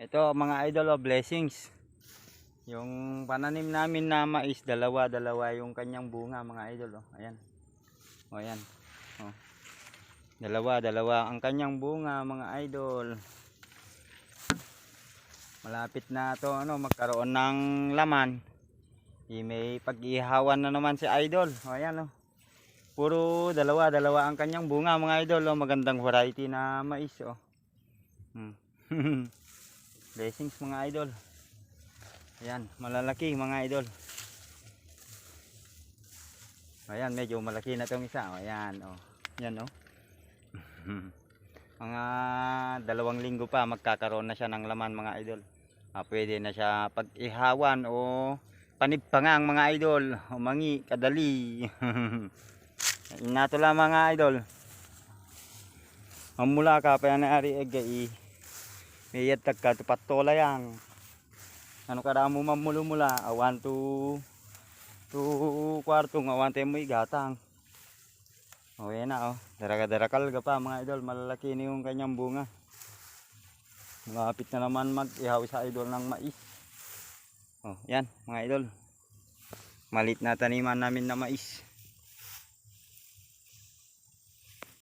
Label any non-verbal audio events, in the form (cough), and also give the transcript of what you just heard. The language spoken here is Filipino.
Ito mga idol oh, blessings. Yung pananim namin na mais, dalawa, dalawa yung kanyang bunga mga idol oh. Ayan. O ayan. Oh. Dalawa, dalawa ang kanyang bunga mga idol. Malapit na to ano magkaroon ng laman. I may pag-ihawan na naman si idol. O ayan oh. Puro dalawa, dalawa ang kanyang bunga mga idol oh. Magandang variety na mais oh. Hmm. (laughs) Blessings mga idol. Ayan, malalaki mga idol. Ayan, medyo malaki na tong isa. Ayan, oh. Ayan, oh. (laughs) mga dalawang linggo pa magkakaroon na siya ng laman mga idol. Ah, pwede na siya pag-ihawan o panigpangang mga idol. Umangi, kadali. (laughs) Inato lang mga idol. Ang mula ka pa yan ari egay. Mayat tagka tupat tola yang. Ano kada mo mamulumula awan to to kwartong awan tayo mo igatang. O yan na oh. Daraga-darakal ka pa mga idol. Malalaki na yung kanyang bunga. Malapit na naman mag-ihaw sa idol ng mais. Oh, yan mga idol. Malit na taniman namin na mais.